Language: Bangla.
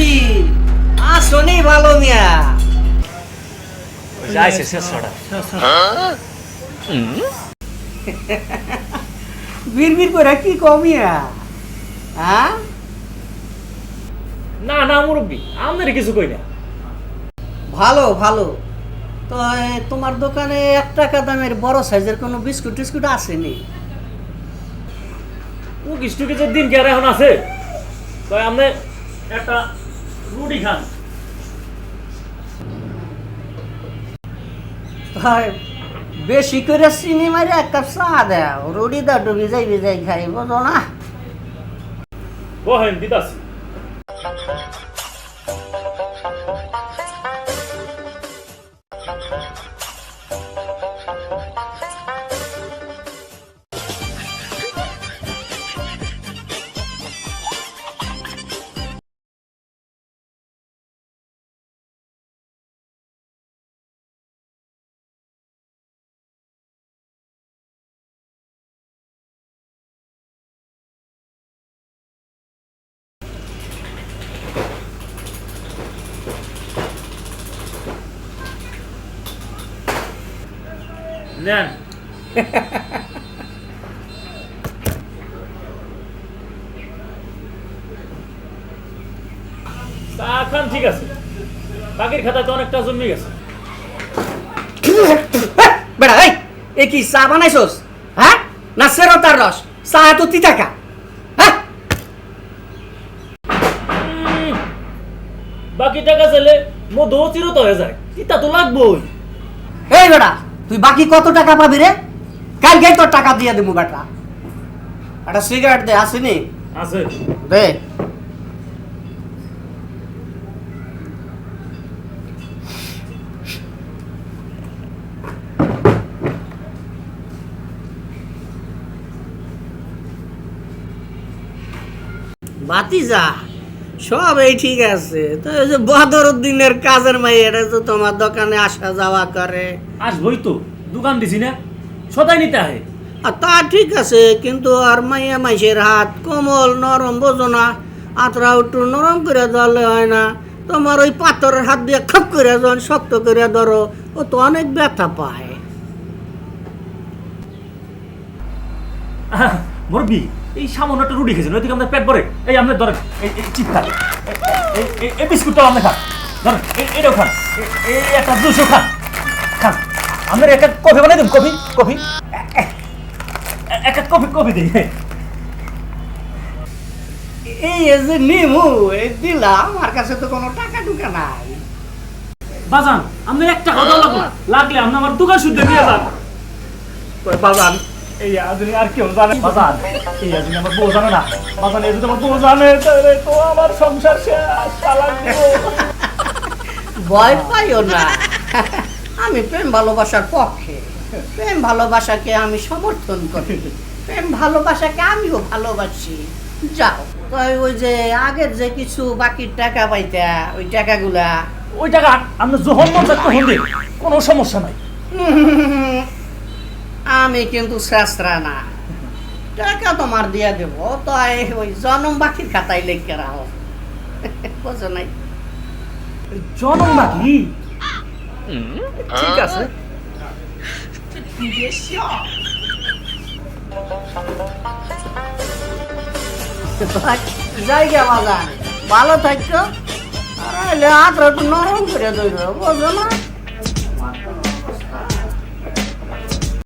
মুরব্বী আসনি ভালো মিয়া। যাইছে শেষ ছড়া বীর বীর করে কি কমিয়া হ্যাঁ না না মুরব্বী আমাদের কিছু কই না। ভালো ভালো। তো তোমার দোকানে এক টাকা দামের বড় সাইজের কোনো বিস্কুট টিস্কুট আসেনি। কুকিস টুকিসের দিন কি এখন আছে। তো একটা রুটি খান। তাই বেশি করে চিনি মারি এক কাপ চা দাও রুটি দা ডুবি যাই বিজাই খাই বোঝো না? বহেন দিতাছি। নেন খান ঠিক আছে। বাকির খাতা তো অনেকটা জমে গেছে। বেড়া এই এ কি চা বানাইছস? হ্যাঁ? না সেরতার রস? চা তো তিতাকা বাকি টাকা চাইলে মধু চিরত হয়ে যায়। তিতা তো লাগবোই। এই বেড়া তুই বাকি কত টাকা পাবি রে? কালকে তোর টাকা দিয়ে দেবো বেটা। একটা সিগারেট দে আসেনি আছে। দে। বাতিজা সব এই ঠিক আছে। তো এই যে বদরুদ্দিনের কাজের মাইয়েরা তো তোমার দোকানে আসা যাওয়া করে। আসবই তো দোকান দিছি না সদাই নিতে আহে। আর তা ঠিক আছে কিন্তু আর মাইয়া মাইসের হাত কোমল নরম বোঝো না। আতরা একটু নরম করে ধরলে হয় না। তোমার ওই পাথরের হাত দিয়ে খপ করে যখন শক্ত করে ধরো ও তো অনেক ব্যথা পায়। আহা, মুরব্বি এই সামান্য একটা রুটি খেয়েছেন ওইদিকে আমাদের পেট ভরে। এই আপনার ধরেন এই এই খান এই- বিস্কুটটাও আপনি খান। ধরেন এই- এটাও খান। এই- একটা জুসও খান। খান। আপনার এক এক কফি বানাই দেন কফি কফি। এক এক কফি কফি দিই। এই যে নিমু এই দিলাম আমার কাছে তো কোনো টাকা টুকা নাই। বাজান আপনি এক টাকা দাও লাগবে। লাগলে আপনি আমার দোকান শুদ্ধ নিয়ে যান। বাজান এই আজকে আর কেউ জানে বাজান এই আজকে আমার বউ জানে না। বাজান এই যদি আমার বউ জানে তাহলে তো আমার সংসার শেষ তালাক ভয় পাইও না। আমি প্রেম ভালোবাসার পক্ষে। প্রেম ভালোবাসাকে আমি সমর্থন করি। প্রেম ভালোবাসাকে আমিও ভালোবাসি। যাও তাই ওই যে আগের যে কিছু বাকির টাকা পাইতা ওই টাকাগুলা ওই টাকা আপনি যখন মন তখন কোনো সমস্যা নাই। আমি কিন্তু শাস্ত্রা না। টাকা তোমার দিয়ে দেব তাই ওই জনম বাকির খাতায় লিখে রাখো। বুঝো নাই? জনম নাকি ঠিক আছে। জায়গা বাগান ভালো থাকছো? আর একটু নরম করে ধরবে বুঝো না?